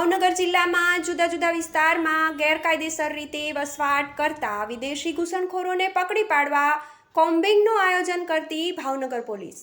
ભાવનગર જિલ્લામાં જુદા જુદા વિસ્તારમાં ગેરકાયદેસર રીતે વસવાટ કરતા વિદેશી ઘૂસણખોરોને પકડી પાડવા કોમ્બિંગનું આયોજન કરતી ભાવનગર પોલીસ.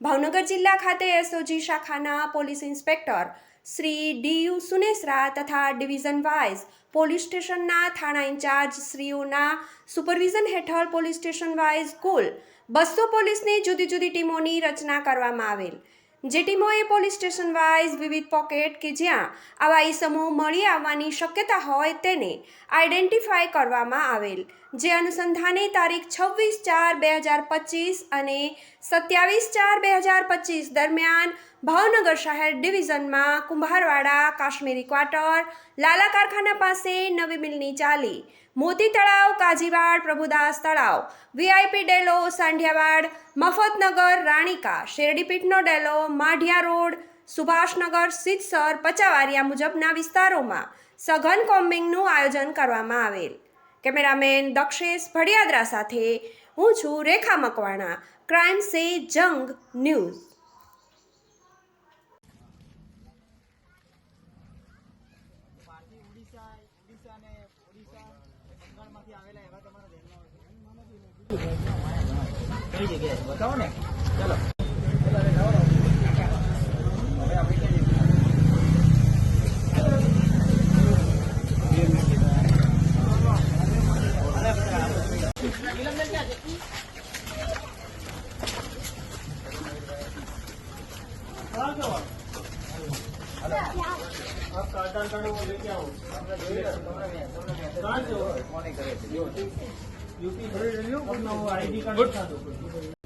ભાવનગર જિલ્લા ખાતે એસઓજી શાખાના police inspector Shri D U Sunesara તથા ડિવિઝન વાઇઝ પોલીસ સ્ટેશનના થાણા ઇન્ચાર્જ શ્રીઓના સુપરવિઝન હેઠળ પોલીસ સ્ટેશન વાઇઝ કુલ બસો પોલીસની જુદી જુદી ટીમોની રચના કરવામાં આવેલ. જે ટીમોએ પોલીસ સ્ટેશન વાઇઝ વિવિધ પોકેટ કે જ્યાં આવા ઈસમો મળી આવવાની શક્યતા હોય તેને આઈડેન્ટિફાય કરવામાં આવેલ, જે અનુસંધાને તારીખ છવ્વીસ ચાર બે હજાર પચીસ અને સત્યાવીસ ચાર બે હજાર પચીસ દરમિયાન ભાવનગર શહેર ડિવિઝનમાં કુંભારવાડા, કાશ્મીરી ક્વાર્ટર, લાલા કારખાના પાસે નવી મિલની ચાલી. મોતી તળાવ, કાજીવાડ, પ્રભુદાસ તળાવ, વીઆઈપી ડેલો, સાંઢિયાવાડ, મફતનગર, રાણીકા, શેરડીપીઠનો ડેલો, માઢિયા રોડ, સુભાષનગર, સિદ્ધસર, પચાવારિયા મુજબના વિસ્તારોમાં સઘન કોમ્બિંગનું આયોજન કરવામાં આવેલ. કેમેરામેન દક્ષેશ ભડિયાદરા સાથે હું છું રેખા મકવાણા ક્રાઇમ સે જંગ ન્યૂઝ કઈ જગ્યાએ બતાવો ને ચલો હવે આપ આધાર કાર્ડ હું લઈ આવો યુપી આઈડી કાર્ડ